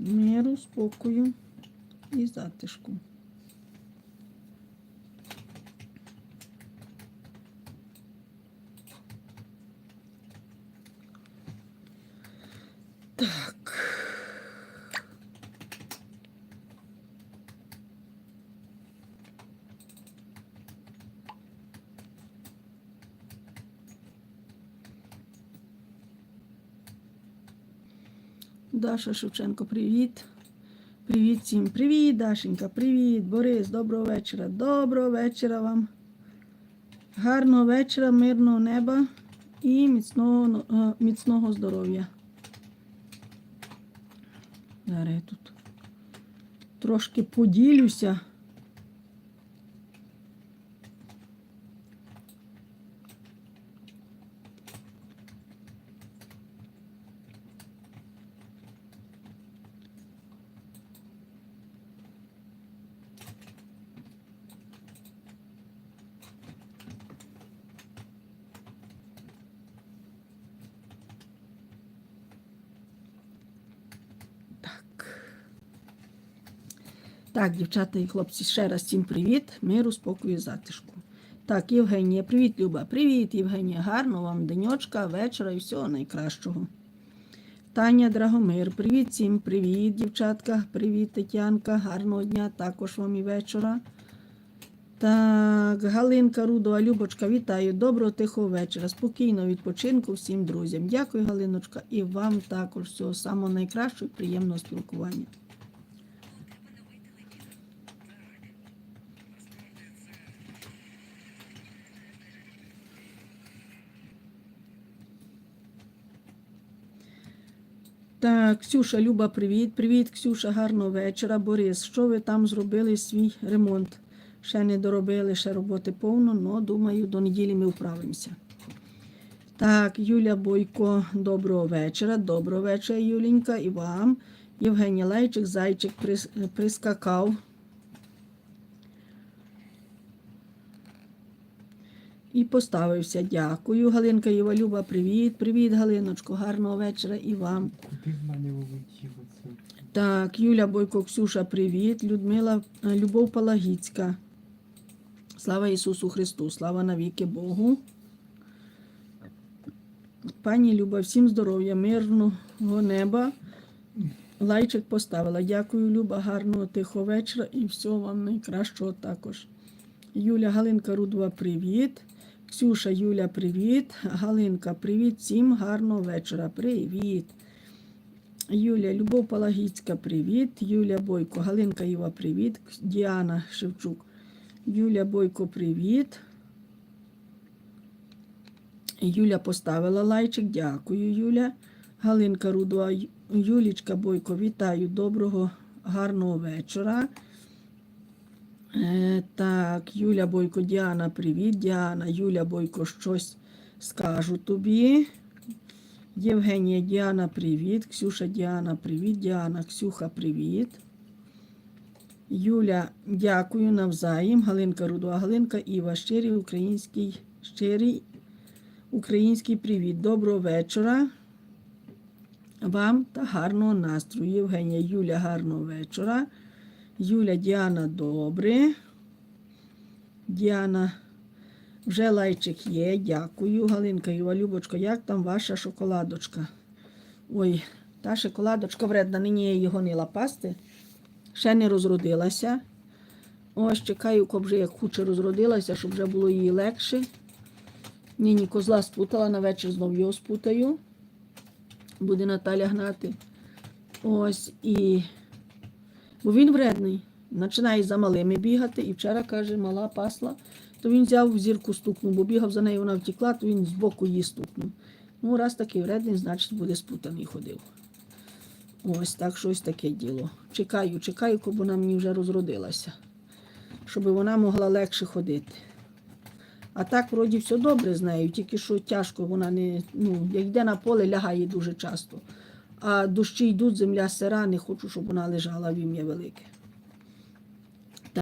миру, спокою і затишку. Так. Даша Шевченко, привіт. Привіт всім. Привіт, Дашенька, привіт, Борис, доброго вечора. Доброго вечора вам. Гарного вечора, мирного неба і міцного, е, міцного здоров'я. Зараз я тут трошки поділюся. Так, дівчата і хлопці, ще раз всім привіт, миру, спокою, затишку. Так, Євгенія, привіт, Люба. Привіт, Євгенія. Гарного вам денечка, вечора і всього найкращого. Таня Драгомир, привіт всім, привіт, дівчатка, привіт, Тетянка, гарного дня, також вам і вечора. Так, Галинка Рудова, Любочка, вітаю. Доброго тихого вечора. Спокійного відпочинку всім друзям. Дякую, Галиночка, і вам також всього самого найкращого і приємного спілкування. Так, Ксюша, Люба, привіт. Привіт, Ксюша, гарного вечора. Борис, що ви там зробили свій ремонт? Ще не доробили, ще роботи повно, але думаю, до неділі ми вправимося. Так, Юля Бойко, доброго вечора. Доброго вечора, Юлінька, і вам. Євгеній Лайчик, зайчик прискакав. І поставився. Дякую. Галинка Єва Люба, привіт. Привіт, Галиночко. Гарного вечора і вам. Так, Юля Бойко, Ксюша, привіт. Людмила е, Любов Палагіцька. Слава Ісусу Христу, слава навіки Богу. Пані Люба, всім здоров'я, мирного неба. Лайчик поставила. Дякую, Люба, гарного тихого вечора і всього вам найкращого також. Юля Галинка Рудова, привіт. Ксюша, Юля, привіт. Галинка, привіт. Всім гарного вечора. Привіт. Юля, Любов Палагіцька, привіт. Юля Бойко, Галинка Іва, привіт. Діана Шевчук. Юля Бойко, привіт. Юля поставила лайчик. Дякую, Юля. Галинка Рудова, Юлічка Бойко, вітаю. Доброго, гарного вечора. Е, так, Юля Бойко, Діана, привіт. Діана, Юля Бойко, щось скажу тобі. Євгенія Діана, привіт. Ксюша Діана, привіт. Діана, Ксюха, привіт. Юля, дякую навзаєм. Галинка Рудова, Галинка Іва, щирий український, щирий український привіт. Доброго вечора. Вам та гарного настрою. Євгенія, Юля, гарного вечора. Юля, Діана, добре. Діана, вже лайчик є, дякую. Галинка Іва, Любочко, як там ваша шоколадочка? Ой, та шоколадочка вредна, нині я її гонила пасти. Ще не розродилася. Ось чекаю, коли вже як хоче розродилася, щоб вже було їй легше. Нині козла спутала, на вечір знов його спутаю. Буде Наталя гнати. Ось і. Бо він вредний. Починає за малими бігати. І вчора, каже, мала пасла, то він взяв зірку стукнув, бо бігав за нею, вона втекла, то він з боку її стукнув. Ну, раз такий вредний, значить буде спутаний ходив. Ось так щось таке діло. Чекаю, чекаю, коли вона мені вже розродилася, щоб вона могла легше ходити. А так, вроді, все добре з нею, тільки що тяжко, вона не, ну, як йде на поле, лягає дуже часто. А дощі йдуть, земля сира, не хочу, щоб вона лежала в ім'я велике.